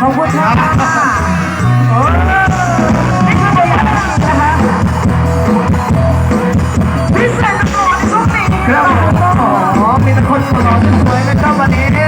ขอบคุณครับโอ้นี่คือตัวอย่างนะคะพิเศษตลอดช่วงนี้ครับโอ้โหมีแต่คนหล่อๆสวยๆนะครับวันนี้เนี่ย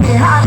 Yeah.